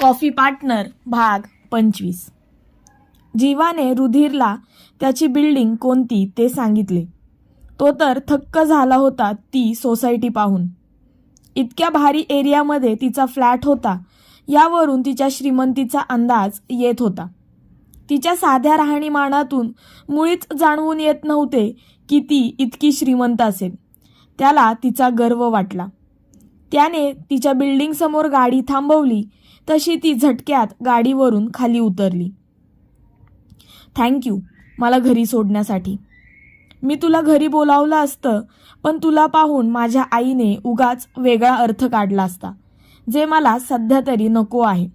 Coffee partner भाग पंचवीस. जीवाने रुधीरला त्याची बिल्डिंग कोणती ते सांगितले. तो तर थक्क झाला होता ती सोसायटी पाहून. इतक्या भारी एरियामध्ये तिचा फ्लॅट होता यावरून तिच्या श्रीमंतीचा अंदाज येत होता. तिच्या साध्या राहणीमानातून मुळीच जाणवून येत नव्हते की ती इतकी श्रीमंत असेल. त्याला तिचा गर्व वाटला. त्याने तिच्या बिल्डिंगसमोर गाडी थांबवली तशी ती झटक्यात गाडीवरून खाली उतरली. थँक्यू मला घरी सोडण्यासाठी. मी तुला घरी बोलावलं असतं पण तुला पाहून माझ्या आईने उगाच वेगळा अर्थ काढला असता जे मला सध्या तरी नको आहे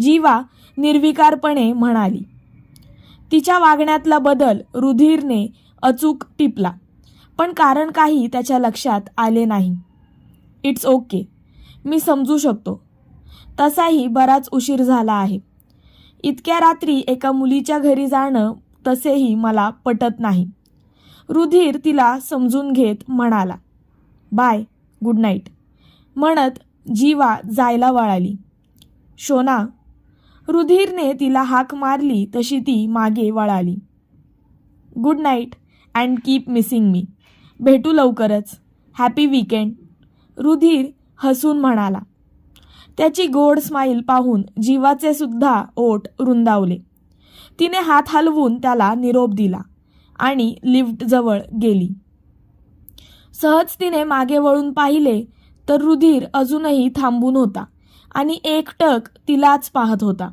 जीवा निर्विकारपणे म्हणाली. तिच्या वागण्यातला बदल रुधिरने अचूक टिपला पण कारण काही त्याच्या लक्षात आले नाही. इट्स ओके मी समजू शकतो. तसाही बराच उशीर झाला आहे. इतक्या रात्री एका मुलीच्या घरी जाणं तसेही मला पटत नाही. रुधीर तिला समजून घेत म्हणाला बाय गुड नाईट. म्हणत जीवा जायला वळाली. शोना. रुधिरने तिला हाक मारली तशी ती मागे वळाली. Good night and keep missing me. भेटू लवकरच. Happy weekend. रुधिर हसून म्हणाला. त्याची गोड स्माईल पाहून जीवाचे सुद्धा ओठ रुंदावले. तिने हात हलवून त्याला निरोप दिला आणि लिफ्टजवळ गेली. सहज तिने मागे वळून पाहिले तर रुधिर अजूनही थांबून होता आणि एकटक तिलाच पाहत होता.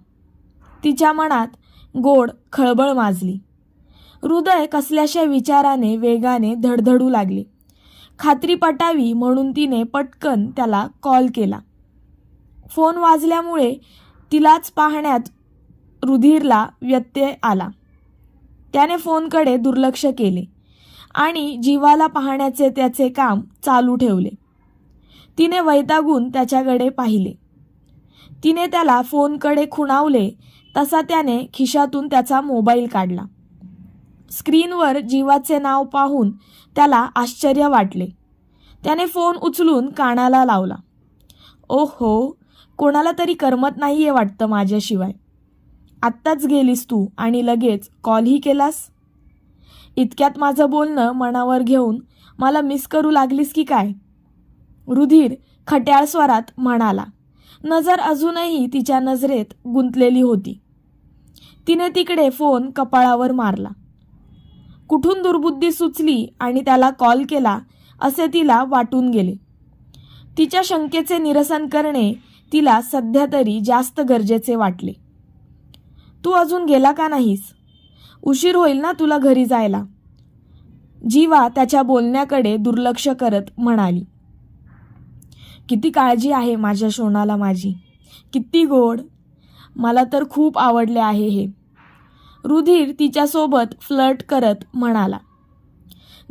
तिच्या मनात गोड खळबळ माजली. हृदय कसल्याशा विचाराने वेगाने धडधडू लागले. खात्री पटावी म्हणून तिने पटकन त्याला कॉल केला. फोन वाजल्यामुळे तिलाच पाहण्यात रुधिरला व्यत्यय आला. त्याने फोनकडे दुर्लक्ष केले आणि जीवाला पाहण्याचे त्याचे काम चालू ठेवले. तिने वैतागून त्याच्याकडे पाहिले. तिने त्याला फोनकडे खुणावले तसा त्याने खिशातून त्याचा मोबाईल काढला. स्क्रीनवर जीवाचे नाव पाहून त्याला आश्चर्य वाटले. त्याने फोन उचलून कानाला लावला. ओहो कोणाला तरी करमत नाही आहे वाटतं माझ्याशिवाय. आत्ताच गेलीस तू आणि लगेच कॉलही केलास? इतक्यात माझं बोलणं मनावर घेऊन मला मिस करू लागलीस की काय? रुधिर खट्याळ स्वरात म्हणाला. नजर अजूनही तिच्या नजरेत गुंतलेली होती. तिने तिकडे फोन कपाळावर मारला. कुठून दुर्बुद्धी सुचली आणि त्याला कॉल केला असे तिला वाटून गेले. तिच्या शंकेचे निरसन करणे तिला सध्या तरी जास्त गरजेचे वाटले. तू अजून गेला का नाहीस? उशीर होईल ना तुला घरी जायला? जीवा त्याच्या बोलण्याकडे दुर्लक्ष करत म्हणाली. किती काळजी आहे माझ्या शोणाला माझी. किती गोड. मला तर खूप आवडले आहे हे. रुधिर तिच्यासोबत फ्लर्ट करत म्हणाला.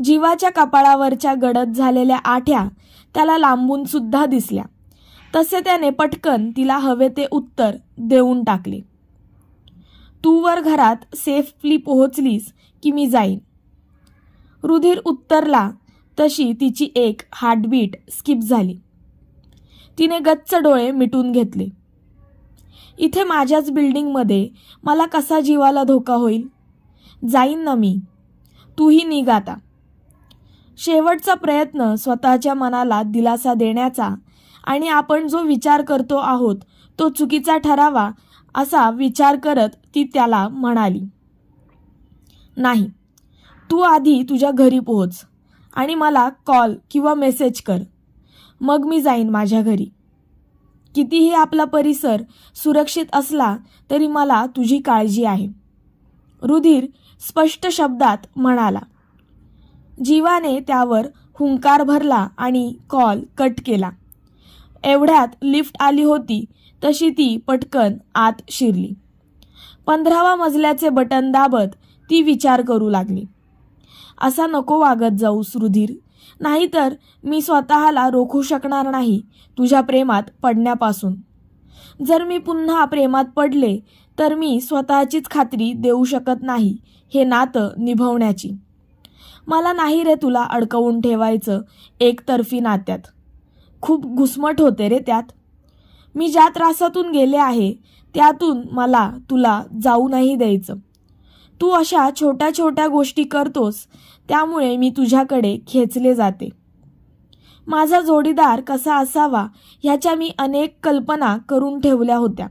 जीवाच्या कपाळावरच्या गडद झालेल्या आठ्या त्याला लांबून सुद्धा दिसल्या. तसे त्याने पटकन तिला हवे ते उत्तर देऊन टाकले. तू वर घरात सेफली पोहोचलीस की मी जाईन. रुधिर उत्तरला तशी तिची एक हार्टबीट स्किप झाली. तिने गच्च डोळे मिटून घेतले. इथे माझ्याच बिल्डिंगमध्ये मला कसा जीवाला धोका होईल? जाईन ना मी. तूही निघ आता. शेवटचा प्रयत्न स्वतःच्या मनाला दिलासा देण्याचा आणि आपण जो विचार करतो आहोत तो चुकीचा ठरावा असा विचार करत ती त्याला म्हणाली नाही तू आधी तुझ्या घरी पोहोच आणि मला कॉल किंवा मेसेज कर. मग मी जाईन माझ्या घरी. कितीही आपला परिसर सुरक्षित असला तरी मला तुझी काळजी आहे. रुधिर स्पष्ट शब्दात म्हणाला. जीवाने त्यावर हुंकार भरला आणि कॉल कट केला. एवढ्यात लिफ्ट आली होती तशी ती पटकन आत शिरली. पंधरावा मजल्याचे बटन दाबत ती विचार करू लागली. असा नको वागत जाऊस रुधीर नाहीतर मी स्वतःला रोखू शकणार नाही तुझ्या प्रेमात पडण्यापासून. जर मी पुन्हा प्रेमात पडले तर मी स्वतःचीच खात्री देऊ शकत नाही हे नातं निभवण्याची. मला नाही रे तुला अडकवून ठेवायचं एकतर्फी नात्यात. खूप घुसमट होते रे त्यात. मी ज्या त्रासातून गेले आहे त्यातून मला तुला जाऊ नाही द्यायचं. तू अशा छोट्या छोट्या गोष्टी करतोस त्यामुळे मी तुझ्याकडे खेचले जाते. माझा जोडीदार कसा असावा ह्याच्या मी अनेक कल्पना करून ठेवल्या होत्या.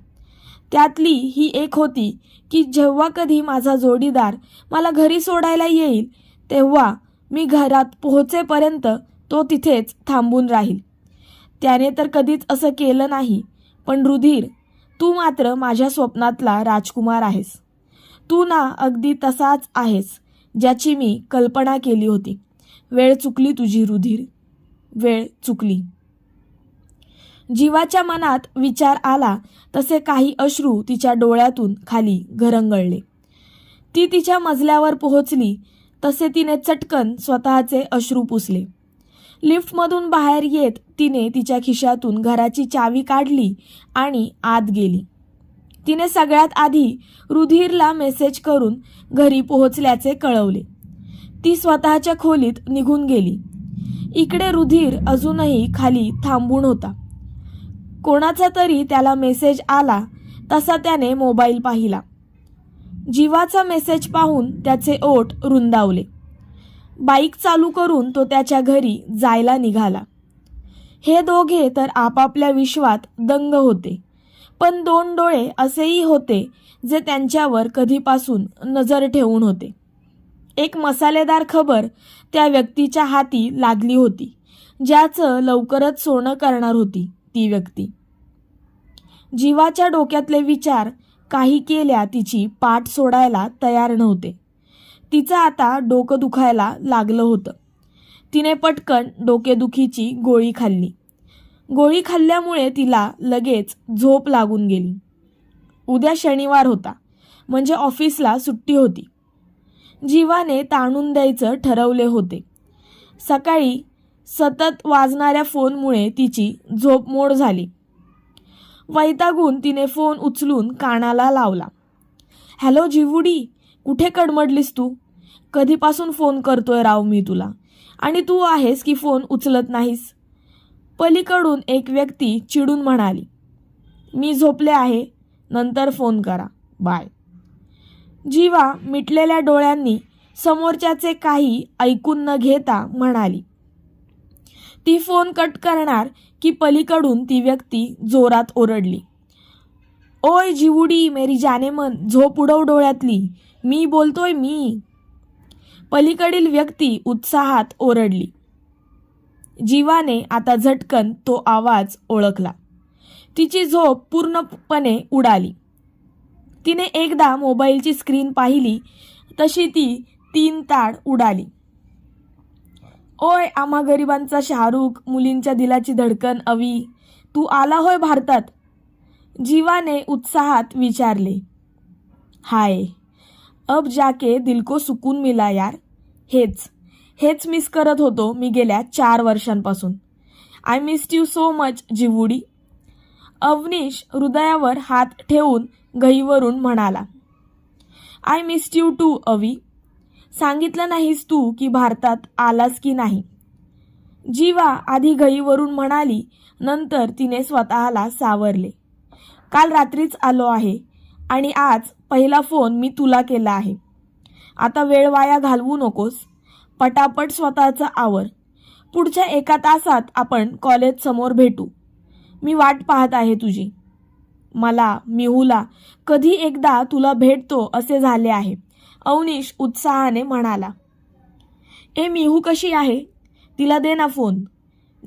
त्यातली ही एक होती की जेव्हा कधी माझा जोडीदार मला घरी सोडायला येईल तेव्हा मी घरात पोहोचेपर्यंत तो तिथेच थांबून राहील. त्याने तर कधीच असं केलं नाही. पण रुधीर तू मात्र माझ्या स्वप्नातला राजकुमार आहेस. तू ना अगदी तसाच आहेस ज्याची मी कल्पना केली होती. वेळ चुकली तुझी रुधीर. वेळ चुकली. जीवाच्या मनात विचार आला तसे काही अश्रू तिच्या डोळ्यातून खाली घरंगळले. ती तिच्या मजल्यावर पोहोचली तसे तिने चटकन स्वतःचे अश्रू पुसले. लिफ्टमधून बाहेर येत तिने तिच्या खिशातून घराची चावी काढली आणि आत गेली. तिने सगळ्यात आधी रुधीरला मेसेज करून घरी पोहोचल्याचे कळवले. ती स्वतःच्या खोलीत निघून गेली. इकडे रुधीर अजूनही खाली थांबून होता. कोणाचा तरी त्याला मेसेज आला तसा त्याने मोबाईल पाहिला. जीवाचा मेसेज पाहून त्याचे ओठ रुंदावले. बाईक चालू करून तो त्याच्या घरी जायला निघाला. हे दोघे तर आपापल्या विश्वात दंग होते. पण दोन डोळे असेही होते जे त्यांच्यावर कधीपासून नजर ठेवून होते. एक मसालेदार खबर त्या व्यक्तीच्या हाती लागली होती ज्याचं लवकरच सोनं करणार होती ती व्यक्ती. जीवाच्या डोक्यातले विचार काही केल्या तिची पाठ सोडायला तयार नव्हते. तिचं आता डोकं दुखायला लागलं होतं. तिने पटकन डोकेदुखीची गोळी खाल्ली. गोळी खाल्ल्यामुळे तिला लगेच झोप लागून गेली. उद्या शनिवार होता. म्हणजे ऑफिसला सुट्टी होती. जीवाने ताणून द्यायचं ठरवले होते. सकाळी सतत वाजणाऱ्या फोनमुळे तिची झोप मोड झाली. वैतागून तिने फोन उचलून कानाला लावला. हॅलो जिवुडी कुठे कडमडलीस तू? कधीपासून फोन करतोय राव मी तुला. आणि तू आहेस की फोन उचलत नाहीस? पलीकडून एक व्यक्ती चिडून म्हणाली मी झोपले आहे नंतर फोन करा बाय. जीवा मिटलेल्या डोळ्यांनी समोरच्याचे काही ऐकून न घेता म्हणाली ती फोन कट करणार की पलीकडून ती व्यक्ती जोरात ओरडली ओय जिवुडी मेरी जानेमन झोप उडव डोळ्यातली मी बोलतोय मी पलीकडील व्यक्ती उत्साहात ओरडली. जीवाने आता झटकन तो आवाज ओळखला. तिची झोप पूर्णपणे उडाली. तिने एकदा मोबाईलची स्क्रीन पाहिली तशी ती तीन ताड उडाली. ओय आम्हा गरिबांचा शाहरुख मुलींच्या दिलाची धडकन अवी तू आला होय भारतात? जीवाने उत्साहात विचारले. हाय अब जाके दिल को सुकून मिला यार. हेच हेच मिस करत होतो मी गेल्या चार वर्षांपासून. I missed you so much जिवुडी. Avnish हृदयावर हात ठेवून गहीवरून म्हणाला. I missed you too Avi. सांगितलं नाहीस तू की भारतात आलास की नाही. जीवा आधी घईवरून म्हणाली नंतर तिने स्वतःला सावरले. काल रात्रीच आलो आहे. आणि आज पहिला फोन मी तुला केला आहे. आता वेळ वाया घालवू नकोस. पटापट स्वतःचं आवर. पुढच्या एका तासात आपण कॉलेज समोर भेटू. मी वाट पाहत आहे तुझी. मला मिहूला कधी एकदा तुला भेटतो असे झाले आहे अवनीश उत्साहाने म्हणाला. ए मिहू कशी आहे? तिला दे ना फोन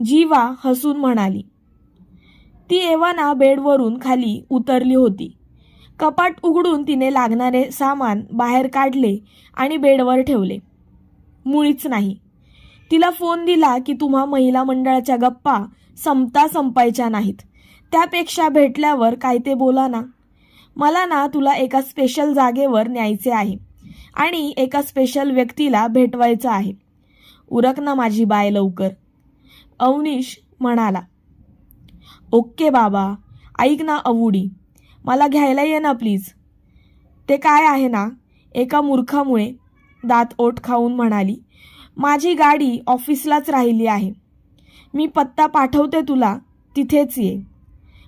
जीवा हसून म्हणाली. ती एव्हाना बेडवरून खाली उतरली होती. कपाट उघडून तिने लागणारे सामान बाहेर काढले आणि बेडवर ठेवले. मुळीच नाही. तिला फोन दिला की तुम्हा महिला मंडळाच्या गप्पा संपता संपायच्या नाहीत. त्यापेक्षा भेटल्यावर काय ते बोला ना. मला ना तुला एका स्पेशल जागेवर न्यायचे आहे आणि एका स्पेशल व्यक्तीला भेटवायचं आहे. उरक ना माझी बाय लवकर. अवनीश म्हणाला. ओके बाबा ऐक ना अवुडी. मला घ्यायला ये ना प्लीज ते काय आहे ना एका मूर्खामुळे दात ओठ खाऊन म्हणाली माझी गाडी ऑफिसलाच राहिली आहे. मी पत्ता पाठवते तुला तिथेच ये.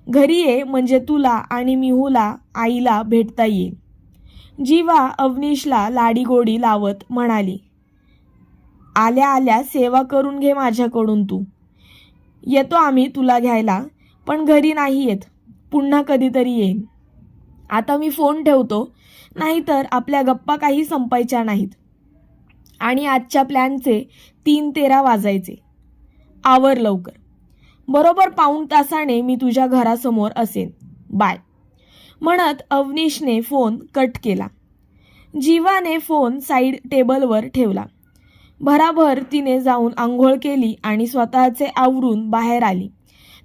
घरी ये म्हणजे तुला आणि मिहूला आईला भेटता येईल. जीवा अवनीशला लाडीगोडी लावत म्हणाली आल्या आल्या सेवा करून घे माझ्याकडून तू. येतो आम्ही तुला घ्यायला पण घरी नाही येत. पुन्हा कधीतरी येईन. आता मी फोन ठेवतो नाहीतर आपल्या गप्पा काही संपायच्या नाहीत. आणि आजच्या प्लॅनचे तीन तेरा वाजायचे. आवर लवकर. बरोबर पाऊण तासाने मी तुझ्या घरासमोर असेन. बाय. म्हणत अवनीशने फोन कट केला. जीवाने फोन साईड टेबलवर ठेवला. भराभर तिने जाऊन आंघोळ केली आणि स्वतःचे आवरून बाहेर आली.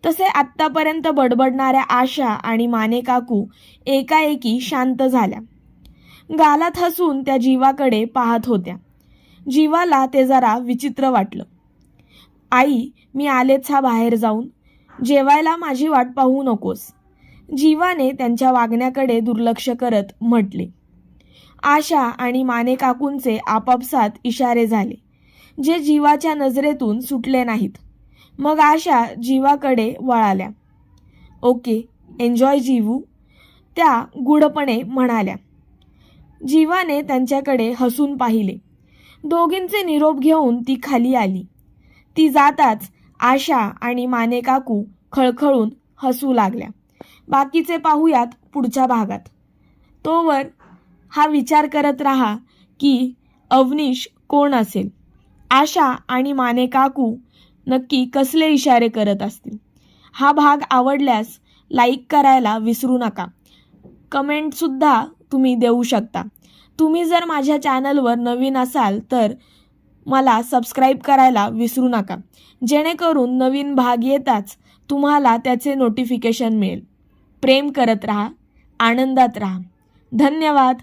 तसे आत्तापर्यंत बडबडणाऱ्या आशा आणि माने काकू एकाएकी शांत झाल्या. गालात हसून त्या जीवाकडे पाहत होत्या. जीवाला ते जरा विचित्र वाटलं. आई मी आलेच हा बाहेर जाऊन. जेवायला माझी वाट पाहू नकोस. जीवाने त्यांच्या वागण्याकडे दुर्लक्ष करत म्हटले. आशा आणि माने काकूंचे आपापसात इशारे झाले जे जीवाच्या नजरेतून सुटले नाहीत. मग आशा जीवाकडे वळाल्या. ओके एन्जॉय जीवू त्या गूढपणे म्हणाल्या. जीवाने त्यांच्याकडे हसून पाहिले. दोघींचे निरोप घेऊन ती खाली आली. ती जाताच आशा आणि माने काकू खळखळून हसू लागल्या. बाकीचे पाहूयात पुढच्या भागात. तोवर हा विचार करत राहा की अवनीश कोण असेल? आशा आणि माने काकू नक्की कसले इशारे करत असतील? हा भाग आवडल्यास लाईक करायला विसरू नका. कमेंटसुद्धा तुम्ही देऊ शकता. तुम्ही जर माझ्या चॅनलवर नवीन असाल तर मला सबस्क्राईब करायला विसरू नका. जेणेकरून नवीन भाग येताच तुम्हाला त्याचे नोटिफिकेशन मिळेल. प्रेम करत राहा आनंदात राहा. धन्यवाद.